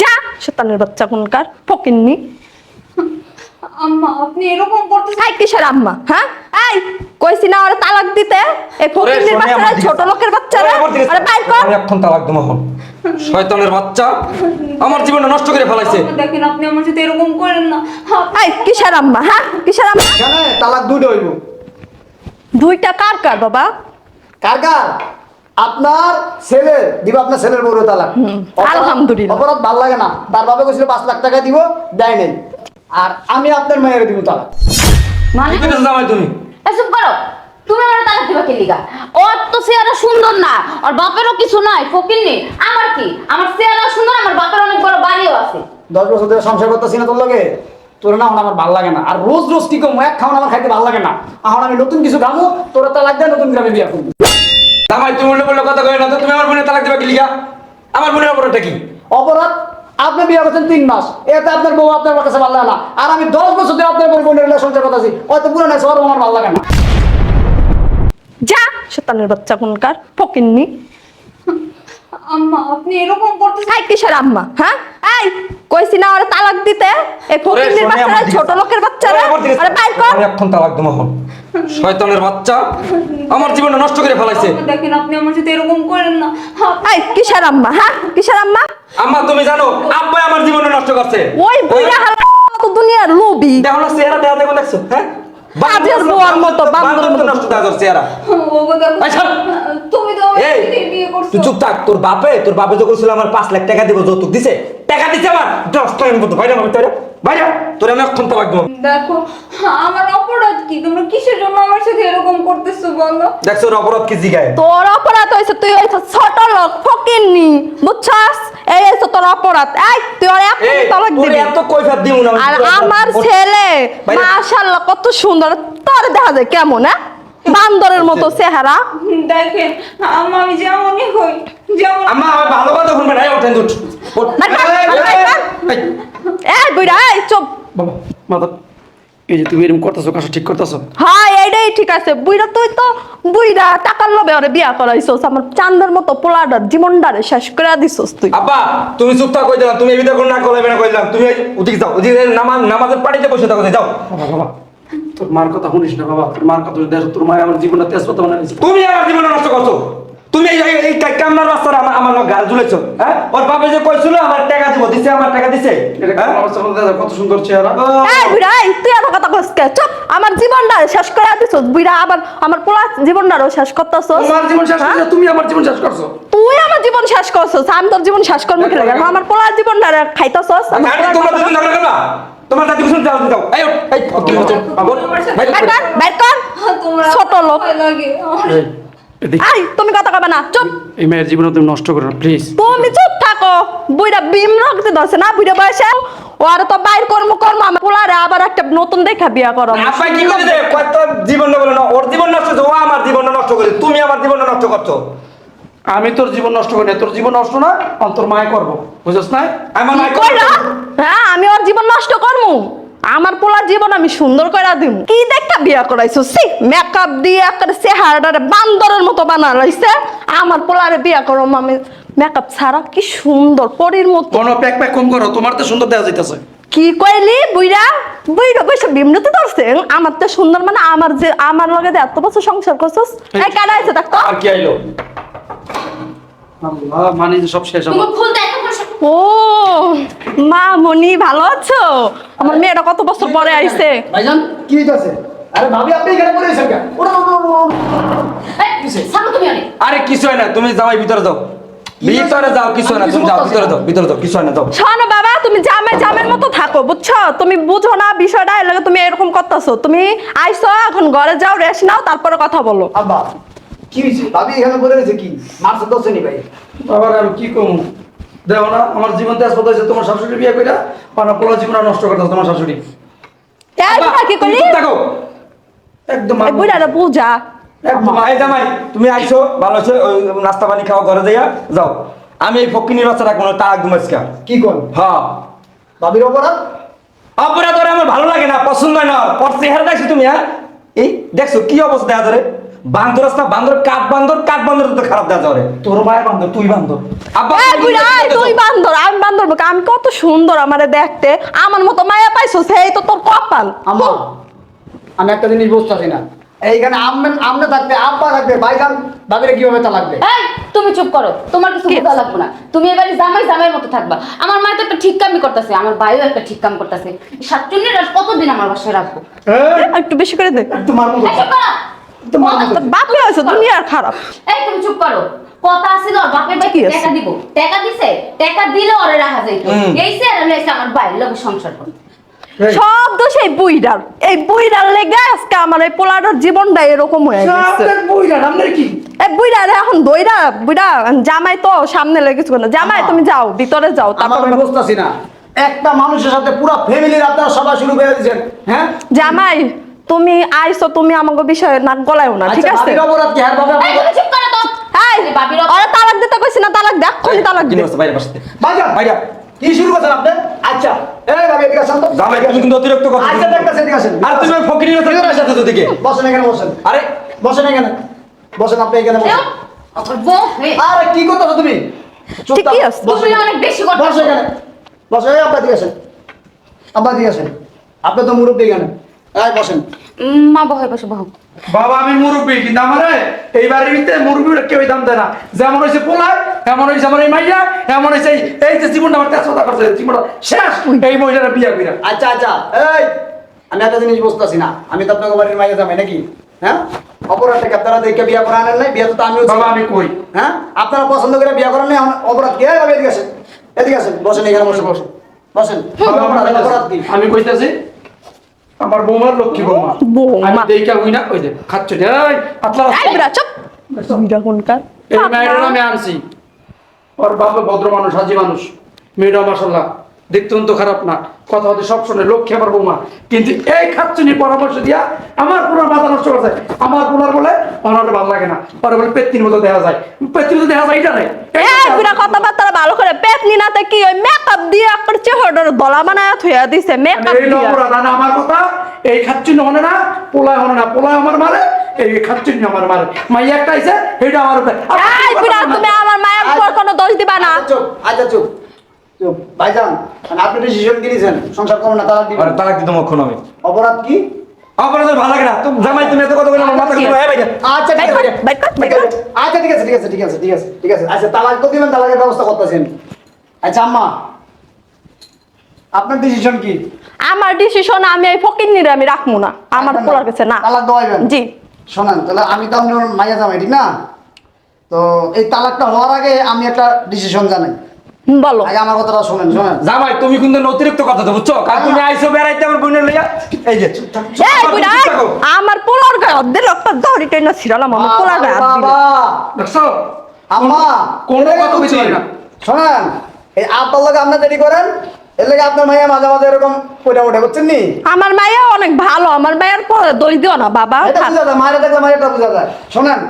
যা শতানের বাচ্চা কোনকার ফকিন্নি। আম্মা আপনি এরকম করতেছেন এই কিসের আম্মা? হ্যাঁ? এই কইছি না ওরা তালাক দিতে। এই ফকিন্নির বাচ্চারা আমার দিকে ছোট লোকের বাচ্চারা। ওরে, আমার দিকে যা। আরে বাইর কর। আমি এখন তালাক দেবো এখন। শয়তানের বাচ্চা আমার জীবনটা নষ্ট করে ফেলাইছে। দেখেন আপনি আমার সাথে এরকম করেন না। কিসের আম্মা? হ্যাঁ কিসের আম্মা? কেন? তালাক দুইটা হইব। দুইটা কার কার বাবা? কার কার? আপনার ছেলে দিব আপনার ছেলের বউরে তালাক। অপরাধ- আলহামদুলিল্লাহ। অপরাধ ভালো লাগে না। তার বাবা কইছিল পাঁচ লাখ টাকা দিব দেয় নাই। আর আমি আপনার মেয়ের দিব তালাক। মানে কি জামাই তুমি। এসব করো। তুমি আমার তালাক দিবা কে লিগা? ওর তো চেহারা সুন্দর না। আর বাপেরও কিছু নাই ফকির নেই। আমার কি? আমার চেহারা সুন্দর আমার বাপের অনেক বড় বাড়িও আছে। দশ বছর ধরে সংসার করতেছি না তোর লগে? তোর না আমার ভালো লাগে না। আর রোজ রোজ কি কম এক খাওয়ান আমার খাইতে ভালো লাগে না। এখন আমি নতুন কিছু খাব তোর তালাক দেয় নতুন গ্রামে বিয়া করব। জামাই তুমি উল্টো পাল্টা কথা কই না তো? তুমি আমার বোনের তালাক দিবা কি লিগা? আমার বোনের অপরাধটা কি? অপরাধ? আপনি বিয়ে করছেন তিন মাস। এতে আপনার বউ আপনার কাছে ভালো লাগে না। আর আমি দশ বছর ধরে আপনার বউ বোনের রিলেশনশিপ কথা আছি। হয়তো পুরো নাই সবার আমার ভালো লাগে না। যা শতানের বাচ্চা কোনকার ফকিন্নি। আম্মা আপনি এরকম করতেছেন এই কিসের আম্মা হ্যাঁ? এই কইছি না ওরা তালাক দিতে। এই ওরে, আমার বাচ্চারা ছোট লোকের বাচ্চারা ওরে, আমার দিকে যা। আরে বাইর কর। এখন তালাক দেবো এখন। শয়তানের বাচ্চা আমার জীবনটা নষ্ট করে ফেলাইছে। দেখেন আপনি আমার সাথে এরকম করেন না। আপ- এই কিসের আম্মা হ্যাঁ? কিসের আম্মা? আম্মা তুমি জানো আব্বা আমার জীবনটা নষ্ট করছে। ওই হালা তো দুনিয়ার লোভী। দেখো না চেহারা দেওয়া দেখো দেখছ? হ্যাঁ? কাজের বুয়ার মতো, বান্দর মতো। নষ্ট তোর চেহারা। তুমি তো আমার বিয়ে করছ তুই চুপ থাক তোর বাপে তোর বাপে যখন ছিল আমার 5 লাখ টাকা দিব যৌতুক দিছে টাকা দিছে আমার দশ টাকা মতো বাইরে আমার তোরে বাইরে তোর আমি এখন তো লাগবো দেখো আমার অপরাধ কি? তোমরা কিসের জন্য আমার সাথে এরকম করতেছো বলো? দেখছ ওর অপরাধ কি জিগায়? তোর অপরাধ হয়েছে তুই হয়েছে ছোট লোক ফকিন্নি বুঝছাস? এই হয়েছে তোর অপরাধ। এই তুই ওর এক এই তালাক দিবি। এত কৈফাত দিমু না আর আমার ছেলে মাশাআল্লাহ কত সুন্দর। তোর দেখা যায় কেমন হ্যাঁ? বান্দরের মতো চেহারা। দেখেন আম্মা আমি যেমনই হই যেমন আম্মা আমার ভালো কথা শুনবে না এই ওঠেন উঠ এই, বুইড়া এই চুপ। বাবা মাদা এই যে তুমি এরকম করতেছো ঠিক করতেছো? হ্যাঁ এইটাই ঠিক আছে। বুইড়া তুই তো বুইড়া টাকার লোভে ওরে বিয়া করাইছস। আমার চান্দের মতো পোলাডার জীবনটারে শেষ করে দিছস তুই। আব্বা তুমি চুপ থাক কই দিলাম তুমি এই কোন না কলাইবে না। কইলাম তুমি ওদিকে যাও ওদিকে নামাজ নামাজের পাড়িতে বসে থাকো যাও। বাবা বাবা তোর মার কথা শুনিস না বাবা? তোর মার কথা দেখ তোর মায়ের আমার জীবনটা তেজপাতা বানাই দিয়েছে তুমি আমার জীবন নষ্ট করছ। তুমি এই এই- কামনার রাস্তার গাল ঝুলেছো হ্যাঁ? ওর বাবা যে কইছিল আমার টাকা দিব দিছে আমার টাকা দিছে। হ্যাঁ? কত সুন্দর চেহারা। এই বুইড়া এই তুই এত কথা কস কে? চুপ আমার জীবনটা শেষ করে দিছস বুইড়া আবার আমার পোলা জীবনটারও শেষ করতেছস তোমার জীবন শেষ করছ তুমি আমার জীবন শেষ করছ। তুই আমার জীবন শেষ করছস আমি তোর জীবন শেষ করব কি লাগে আমার পোলার জীবনটা খাইতেছস আমার তোমরা দুজন ঝগড়া করবা? তোমার দাদি কুসুম যাও যাও এই ওঠ, এই বাইর কর। বাইর কর। ছোট লোক। এই তুমি কথা কবে না চুপ। এই মেয়ের জীবন তুমি নষ্ট করো না প্লিজ তুমি চুপ থাকো। বুইরা বিম রক্তে ধরছে না বুইরা বয়সে? ও আর তো বাইর কর্ম কর্ম আমার পোলারে আবার একটা নতুন দেখা বিয়া করো। আপা কি করেছে কত জীবন বলে না ওর জীবন নষ্ট হচ্ছে ও আমার জীবনটা নষ্ট করে তুমি আমার জীবনটা নষ্ট করছ। আমি তোর জীবন নষ্ট করি না তোর জীবন নষ্ট না আমি তোর মায় করব বুঝছ না আমার কি মায়ের কইরা হ্যাঁ আমি ওর জীবন নষ্ট করমু। আমার পোলার জীবন আমি সুন্দর করে দিম। কি দেখা বিয়া করাইছো? সি মেকআপ দিয়ে একটা চেহারাটারে বান্দরের মতো বানালাইছে আমার পোলারে বিয়া করো আমি মেকআপ ছাড়া কি সুন্দর পরীর মতো। কোনো প্যাক প্যাক কম করো তোমার তো সুন্দর দেওয়া যাইতেছে। কি কইলি বুইরা বুইরা বসে বিমনতে ধরছে আমার তো সুন্দর মানে আমার যে আমার লগে এত বছর সংসার করছস এই কাটা আছে দেখ আর কি আইলো? আল্লাহ, মানে সব শেষ তুমি আমার এত করে ও মা মনি ভালো আছো? আমার মেয়েটা কত বছর পরে আইছে? ভাইজান কি হইতাছে? আরে ভাবি আপনি এখানে পড়ে গেছেন কেন? আরে। কিছু হয় না তুমি এই ভিতরে যাও। ভিতরে যাও কিছু না তুমি যাও ভিতরে যাও ভিতরে যাও কিছু না যাও। শোনো বাবা তুমি জামে জামের মতো থাকো বুঝছ? তুমি বুঝো না বিষয়টা এর লগে তুমি এরকম করতেছো। তুমি আইছো এখন ঘরে যাও রেস্ট নাও তারপরে কথা বলো। আব্বা কি ভাবি এখানে পড়ে কি? মারছে দোষেনি ভাই। আমি কি কমু? দেখো না আমার জীবন তেজপাতা হয়েছে তোমার শাশুড়ি বিয়ে করে আমার পোলা জীবন নষ্ট করতেছে তোমার শাশুড়ি। তুমি থাকো। একদম বুঝা আইছো ভালো আছে নাস্তা পানি খাওয়া ঘরে যাইয়া যাও। আমি এই ফকিনি বাচ্চা রাখব না তাক দুমাসকা কি হ্যাঁ। অপরাধ? অপরাধ আমার ভালো লাগে না পছন্দ হয় না পর চেহারা দেখছ তুমি হ্যাঁ? এই দেখছ কি অবস্থা বান্দর রাস্তা বান্দর কাঠ বান্দর কাঠ বান্দর তো খারাপ দেখা ধরে তোর মায়ের বান্ধব তুই করতেছো? তুই বান্দর আমি বান্দর আমি কত সুন্দর আমারে দেখতে। আমার মতো মায়া পাইছো সেই তো তোর কপাল। আম্মা আমি একটা জিনিস বুঝতেছি না। এইখানে আমনে থাকবে আব্বা থাকবে ভাইজান ভাবিরে কীভাবে তা লাগবে? এই তুমি চুপ করো। তোমার কিছু? বোঝা লাগবে না। তুমি এবারে জামাই জামাইয়ের মতো থাকবা। আমার মা তো একটা ঠিক কামই করতেছে আমার ভাইও একটা ঠিক কাম করতেছে। সাতচুন্নির আর কতদিন আমার বাসায় রাখব? এই, একটু বেশি করে দে। তোমার মারমু বাপে আছে দুনিয়ার খারাপ। এই তুমি চুপ করো। কথা আছে না বাপের ভাই টাকা দিব। টাকা দিছে টাকা দিলে ওরে রাখা যাইতো। হুম। এই সে আর লইছে আমার সংসার করতে। সব দোষ এই বুইডার। এই বুইডার লেগে আজকে আমার এই পোলাটার জীবনটা এরকম হয়ে গেছে। এই বুইডার এখন দইরা বুইডা জামাই তো সামনে লেগে কিছু না জামাই তুমি যাও ভিতরে যাও তারপর আমি বুঝতেছি না। একটা মানুষের সাথে পুরো ফ্যামিলির আপনারা সবাই শুরু করে দিয়েছেন হ্যাঁ? জামাই তুমি আইছো তুমি আমাকে বিষয়ে নাক গলায়ও না ঠিক আচ্ছা, আছে? অপরাধ কি? হ্যাঁ, বাবা, চুপ করো তো। এই এই তালাক দিতে কইছি না তালাক দেখ কোনি তালাক কি দে। অবস্থা বাইরে বসতে? ভাইজান, বাইরে। কি শুরু করছেন আপনি? আচ্ছা এই ভাবি এদিকে আসেন তো। জামাই তুমি কিন্তু অতিরিক্ত কথা আচ্ছা দেখতেছি এদিকে আসেন। আর তুমি ফকিরের সাথে সাথে তো দিকে বসেন এখানে বসেন। আরে বসেন এখানে। বসেন আপনি এখানে বসেন। দেও। আমার বউ আরে কি করতেছো তুমি? ঠিকই আছে। বসো তুমি অনেক বেশি করতেছো। বসো এখানে। বসো এই আব্বা দিকে আসেন। আব্বা দিকে আসেন। আপনি তো মুরব্বী এখানে। এই বসেন। মা বহে বসে বহ। বাবা আমি মুরব্বী কিন্তু আমার এই বাড়ির ভিতরে মুরব্বীরা কেউ দাম দেয় না। যেমন হয়েছে পোলার এমন হয়েছে আমার এই মাইয়া এমন হয়েছে এই- যে জীবনটা আমার করছে জীবনটা শেষ। এই মহিলারা বিয়া কইরা। আচ্ছা আচ্ছা এই আমি একটা জিনিস বুঝতেছি না। আমি তো আপনাকে বাড়ির মাইয়া যাবে নাকি? হ্যাঁ? অপরাধটাকে আপনারা দেখে বিয়া করা আনেন নাই বিয়া তো আমিও বাবা আমি কই? হ্যাঁ? আপনারা পছন্দ করে বিয়া করেন নাই অপরাধ কি? এদিকে আসেন। এদিকে আসেন বসেন এখানে বসে বসেন। বসেন অপরাধ অপরাধ কি? আমি কইতাছি আমার বৌমার লক্ষ্মী বৌমা। আমি দেখা হই না ওই যে খাচ্ছ রে এই পাতলা এই বুইড়া চুপ। বুইড়া কোনকার? এই মেয়েটা আমি আনছি। ওর বাবা ভদ্র মানুষ হাজি মানুষ। মেয়েটা মাসাল্লাহ দেখতে তো খারাপ না। কথা হতে সব শুনে লক্ষ্মী আমার বৌমা। কিন্তু এই খাচ্ছনি পরামর্শ দিয়া আমার পুরো মাথা নষ্ট করছে আমার পুনার বলে ওনার ভালো লাগে না। পরে বলে পেত্তির মতো দেখা যায়। পেত্তির মতো দেখা যায় এটা নাই। কথাবার্তা ভালো করে নিনাতে কি ওই মেকআপ দিয়ে একটা চেহারার দলা বানায় থইয়া দিছে মেকআপ দিয়ে। আমার কথা এই খাচ্ছনি হনে না পোলায় হনে না। পোলায় আমার মারে এই খাচ্ছনি আমার মারে। মাইয়া একটা আইছে এটা আমার তুমি আমার মায়ের উপর কোনো দোষ দিবা না। আচ্ছা, চুপ আচ্ছা চুপ। ভাইজান মানে আপনি ডিসিশন কি নিয়েছেন সংসার করুন না তারা আরে তালাক দিতে মক্ষণ আমি। অপরাধ কি? আপনার ভালো লাগে না। তুমি জামাই তুমি এত কথা বলে আমার মাথা কিন্তু আচ্ছা ঠিক আছে। আচ্ছা ঠিক আছে ঠিক আছে ঠিক আছে ঠিক আছে ঠিক আছে। আচ্ছা তালাক তো দিবেন তালাকের ব্যবস্থা করতেছি আমি আচ্ছা আম্মা আপনার ডিসিশন কি? আমার ডিসিশন আমি এই ফকিন্নিরে আমি রাখব না। আমার রাখবেন পোলার কাছে না। তালাক দেওয়াইবেন? জি। শোনেন তাহলে আমি তো আপনার মাইয়া জামাই ঠিক না? তো এই তালাকটা হওয়ার আগে আমি একটা ডিসিশন জানাই। আগে আমার কথাটা শোনেন শোনেন। জামাই তুমি কিন্তু অতিরিক্ত কথা তো বুঝছ? কাল তুমি আইছো বেড়াইতে আমার বোনের লইয়া। এই যে এই বুইড়া আমার পোলার গায়ে অর্ধেক একটা দড়ি টেনে ছিড়ালাম আমার পোলার গায়ে বাবা। দেখছ? আম্মা কোনো কথা বুঝি না। শোনেন এই আপনার লোক আপনার দেরি করেন এর লেগে আপনার মাইয়া মাঝে মাঝে এরকম বুঝছেন নি? আমার মাইয়া অনেক ভালো আমার মায়ের পরে দই দিও না বাবা এটা বোঝা যায় মায়ের দেখলে মায়েরটা বোঝা যায়। শোনেন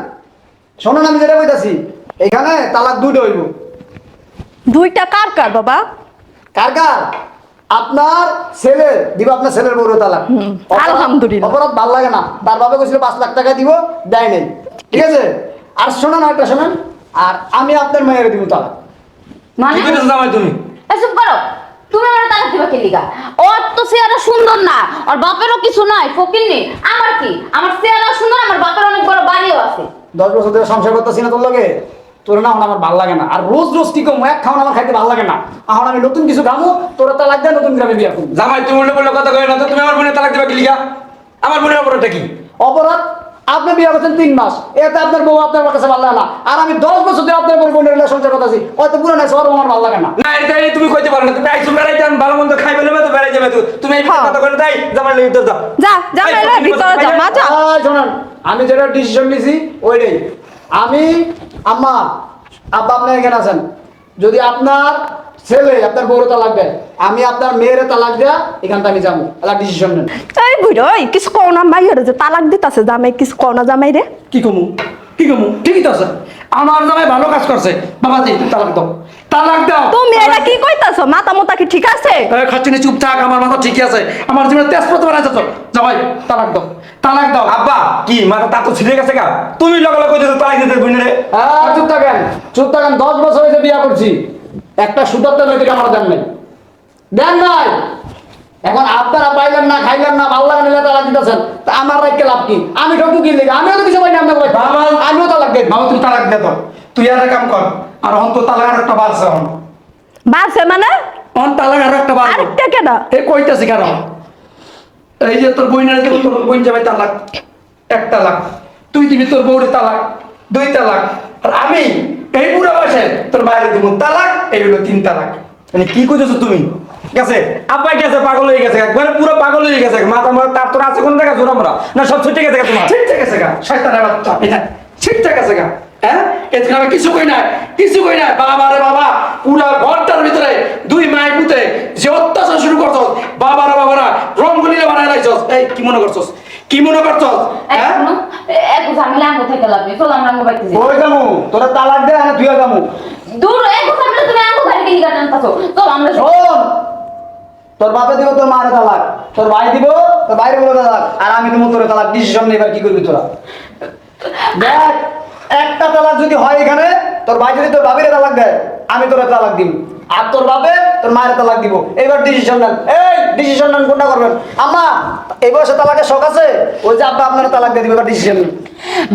শোনেন আমি যেটা কইতাছি এখানে তালাক দুইটা হইব। দুইটা কার কার বাবা? কার কার? আপনার ছেলে। দিব আপনার ছেলের বড় তালাক। আলহামদুলিল্লাহ। অপরাধ ভালো লাগে না। তার বাবা কইছিল পাঁচ লাখ টাকা দিব দেয় নাই। ঠিক আছে? আর শোনেন একটা শোনেন। আর আমি আপনার মায়ের দিব তালাক। মানে? কি কইতেছো জামাই তুমি? চুপ করো। তুমি আমার তালাক দিবা কে লিগা? ওর তো চেহারা সুন্দর না। ওর বাপেরও কিছু নাই ফকির নেই। আমার কি? আমার চেহারা সুন্দর আমার বাপের অনেক বড় বাড়িও আছে। দশ বছর ধরে সংসার করতেছি না তোর লগে? তোর না আমার ভালো লাগে না। আর রোজ রোজ কি কম এক খাওয়ান আমার খাইতে ভালো লাগে না। এখন আমি নতুন কিছু খামো তোর তালাক দেয় নতুন গ্রামে বিয়া করব। জামাই তুমি উল্টো কথা কই না তো তুমি আমার বোনের তালাক দিবা কি লিগা? আমার বোনের অপরাধটা কি? অপরাধ? আপনি বিয়ে করছেন তিন মাস। এতে আপনার বউ আপনার কাছে ভালো লাগে না। আর আমি দশ বছর ধরে আপনার বউ বোনের সংসার করতেছি হয়তো পুরো নাই সব আমার ভালো লাগে না। না এটা তুমি কইতে পারো না। তুমি আইছো বেড়াইতে আমি ভালো মন্দ খাই বলে তো বেড়াই যাবে তো। তুমি এই হ্যাঁ। কথা কই তাই জামাই লই তো যাও যা ভিতরে যা মা আমি যেটা ডিসিশন নিয়েছি ওইটাই। আমি আম্মা আব্বা আপনি এখানে আছেন? যদি আপনার ছেলে আপনার বউরে তালাক দেয় আমি আপনার মেয়েরে তালাক দেয়া এখানটা আমি যাব। তাহলে ডিসিশন নেন। এই বুড়ো কিছু কও না মাইয়ের যে তালাক দিতাছে জামাই কিছু কও না জামাই রে কি কমু? কি কমু? ঠিকই তো আছে। আমার জামাই ভালো কাজ করছে। বাবা জি তালাক দাও। তালাক দাও। তুমি এটা কি কইতাছো? মাথা মোতা কি ঠিক আছে? খাচ্ছি না চুপ থাক আমার মাথা ঠিকই আছে। আমার জীবনে তেজপাত বানাইছে তো। জামাই তালাক দাও। তালাক দাও। আব্বা কি মাথা তা তো ছিড়ে গেছে গা? তুমি লগে লগে কইতেছো তালাক দিতে বোনের হ্যাঁ চুপ থাকেন চুপ থাকেন দশ বছর হয়েছে বিয়া করছি। একটা তেল থেকে আমার জান নাই। দেন নাই! এখন আপনারা পাইলেন না খাইলেন না ভালো লাগে না তালাক দিতেছেন তা আমার রাইকে লাভ কি? আমি ঠকু কি লেগে? আমিও তো কিছু পাই না আপনাকে বাবা। আমিও তালাক দেন বাবা তুই তালাক দে তো তুই আর কাম কর আর হন তো তালাক আর একটা বাড়ছে হন বাসে মানে? হন তালাক আর একটা বাড়বে। আরেকটা কেডা? এ কইতাছি কেন? এই যে তোর বইনের দেবো তোর বইন যাবে তালাক এক তালাক। তুই দিবি তোর বউরে তালাক দুই তালাক। আর আমি এই বুড়া বয়সে তোর বাইরে দিব। তালাক এই হলো তিন তালাক। মানে কি কইতেছো তুমি? ঠিক আব্বাই গেছে পাগল হয়ে গেছে। একবারে পুরো পাগল হয়ে গেছে। মাথা মাথা তার তোর আছে কোন জায়গা জোরা মরা না সব ছুটে গেছে তোমার। ঠিক ঠিক আছে গা। শয়তানের বাচ্চা ঠিক ঠিক আছে গা। হ্যাঁ? এখানে আমি কিছু কই না কিছু কই না বাবা রে বাবা পুরা ঘরটার ভিতরে দুই মায়ের পুতে যে অত্যাচার শুরু করছস বাবারা বাবারা রঙ্গলিলে বানায় লাইছস। এই কি মনে করছস? কি মনে করছস? হ্যাঁ? এক ঝামেলা আঙ্গো থেকে লাভ চল আমরা আঙ্গো বাইতে যাই। ওই কামু তোরা তালাক দে না তুই কামু দূর এক ঝামেলা তুমি আঙ্গো ঘরে গেলি গান টানতাছো চল আমরা। তোর বাপে দিব তোর মারে তালাক। তোর ভাই দিব তোর বাইরে বলে তালাক। আর আমি দিব তোর তালাক ডিসিশন নেই এবার কি করবি তোরা? দেখ একটা তালাক যদি হয় এখানে তোর ভাই যদি তোর বাবিরে তালাক দেয় আমি তোর তালাক দিব আর তোর বাপে তোর মায়ের তালাক দিব। এবার ডিসিশন নেন। এই ডিসিশন নেন কোনটা করবেন? আম্মা এই বয়সে তালাকের শখ আছে? ওই যে আব্বা আপনারা তালাক দিয়ে দিবে এবার ডিসিশন নেন।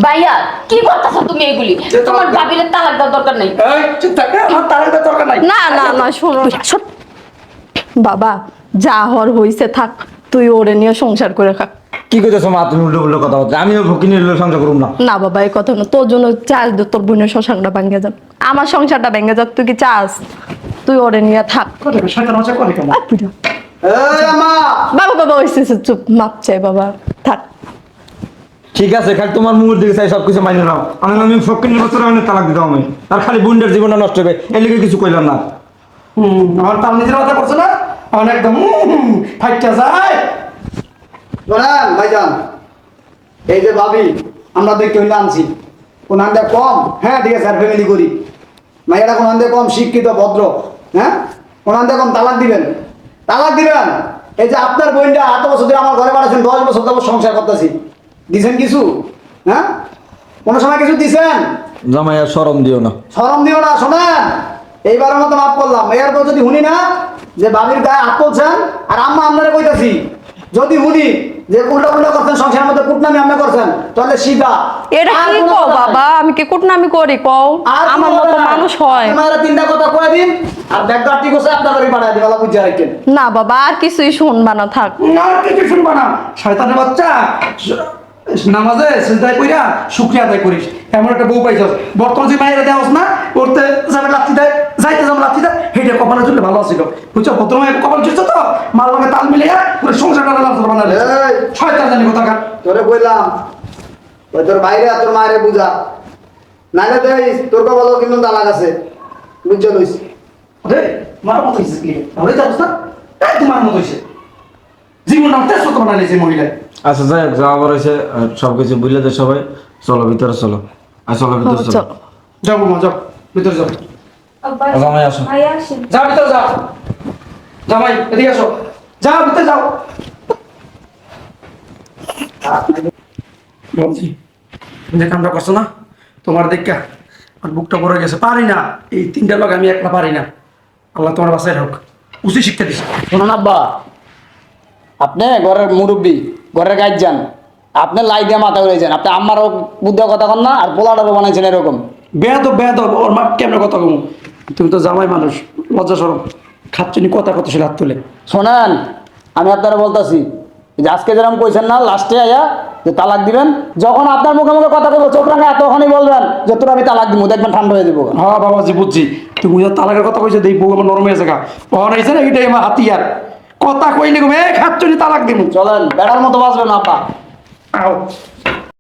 ভাইয়া কি করতেছো তুমি এগুলি? তোমার। ভাবিলে তালাক দেওয়ার দরকার নেই। আমার তালাক দেওয়ার দরকার নাই। না না না শোন। বাবা যা হর হইছে থাক তুই ওরে নিয়ে সংসার করে খা কি কইতেছো মা তুমি উল্টো উল্টো কথা বলছো? আমিও ফকিনের লোক সংসার করুম না। না বাবা এই কথা না। তোর জন্য চাস দে তোর বোনের সংসারটা ভেঙে যাক। আমার সংসারটা ভেঙে যাক তুই কি চাস? তুই ওরে নিয়ে থাক। করে শয়তান মজা করে বাবা বাবা ওইসে চুপ মাপ চাই বাবা। থাক। ঠিক আছে খালি তোমার মুখের দিকে চাই সবকিছু মাইনে নাও। আমি আমি ফকিনের বছর আমি তালাক দিতাম আমি। আর খালি বুন্ডের জীবনটা নষ্ট হবে এর লিগে কিছু কইলাম না। হুম আমার তাল নিজের কথা করছে না? একদম ফাইটটা যায়। শোনেন ভাইজান। এই যে ভাবি আমরা দেখতে হইলে আনছি। কোনখান দিয়ে কম হ্যাঁ ঠিক আছে আর ফ্যামিলি করি। মাইয়াটা কোনখান দিয়ে কম শিক্ষিত ভদ্র হ্যাঁ? কোনখান দিয়ে কম তালাক দিবেন। তালাক দিবেন। এই যে আপনার বোনটা এত বছর ধরে আমার ঘরে বাড়াচ্ছেন দশ বছর ধরে সংসার করতেছি। দিছেন কিছু? হ্যাঁ? কোনো সময় কিছু দিছেন? জামাইয়া সরম দিও না। শরম দিও না শোনেন। এইবারের মতো মাফ করলাম। এরপর যদি শুনি না যে বাবির গায়ে হাত তুলছেন আর আম্মা আপনারা কইতাছি যদি শুনি যে উল্টা উল্টা করছেন সংসারের মধ্যে কুটনামি আপনি করছেন তাহলে সিধা এটা কি বাবা? আমি কি কুটনামি করি কও? আমার মতো মানুষ হয়। আপনারা তিনটা কথা কয়ে দিন আর আছে আপনার বাড়ি পাঠায় দিবেন বুঝে রাখেন। না বাবা আর কিছুই শুনবা না থাক। না কিছু শুনবা না। শয়তানের বাচ্চা নামাজে সিজদায় কইরা শুকরিয়া আদায় করিস। এমন একটা বউ পাইছস। বর্তমান যে মায়েরা দেওয়াস না করতে যাবে লাথি দেয়। যাইতে যাবে লাথি দেয় হেঁটে কপালে চললে ভালো ছিল বুঝছ? ভদ্র মায়ের কপাল চলছে তো মার লগে তাল মিলে পুরো সংসারটা লাল বানালে এই। শয়তান জানি কথা তোরে কইলাম ওই তোর বাইরে আর তোর মায়ের বুঝা। নাইলে দেই তোর কপালও কিন্তু তালাক আছে বুঝছ লইস? রে মার মতো কি? যাব না এই তোমার মতো হয়েছে জীবনটা তেজ কত বানাইছে মহিলায়। আচ্ছা যাই হোক যাওয়া বড় হয়েছে সব কিছু বুঝলে তো সবাই। চলো ভিতরে চলো। আর চলো ভিতরে চলো। চল। যাও বৌমা যাও। ভিতরে যাও। জামাই আসো। যাও ভিতরে যাও। জামাই এদিকে আসো। যাও ভিতরে যাও। বলছি যে কামটা করছ না তোমার দেখা আর বুকটা পড়ে গেছে। পারি না এই তিনটা লোক আমি একলা পারি না। আল্লাহ তোমার বাসায় হোক। উচিত শিক্ষা দিছে। শুনুন আব্বা আপনি ঘরের মুরব্বী ঘরের গাইড যান আপনি লাই দিয়ে মাথা উড়ে যান। আপনি আমারও বুদ্ধ কথা কন না আর পোলাটারও বানাইছেন এরকম। বেদ বেদ ওর মা কেমন কথা কম? তুমি তো জামাই মানুষ লজ্জা সরম। খাচ্ছনি কথা কত সে হাত তুলে। শোনেন আমি আপনারা বলতেছি যে আজকে যেরকম কইছেন না লাস্টে আয়া যে তালাক দিবেন যখন আপনার মুখে মুখে কথা বলব চোখ রাখা তখনই বলবেন যে তোর আমি তালাক দিব দেখবেন ঠান্ডা হয়ে যাব হ্যাঁ বাবাজি বুঝছি। তুমি যা তালাকের কথা কইছে দেই বউ আমার নরম হয়ে জায়গা পহন হয়েছে না এটাই আমার হাতিয়ার। কথা কইলে গো এ খাচ্ছনি তালাক দিব চলেন বেড়ার মতো বাঁচবেন আপা। আও।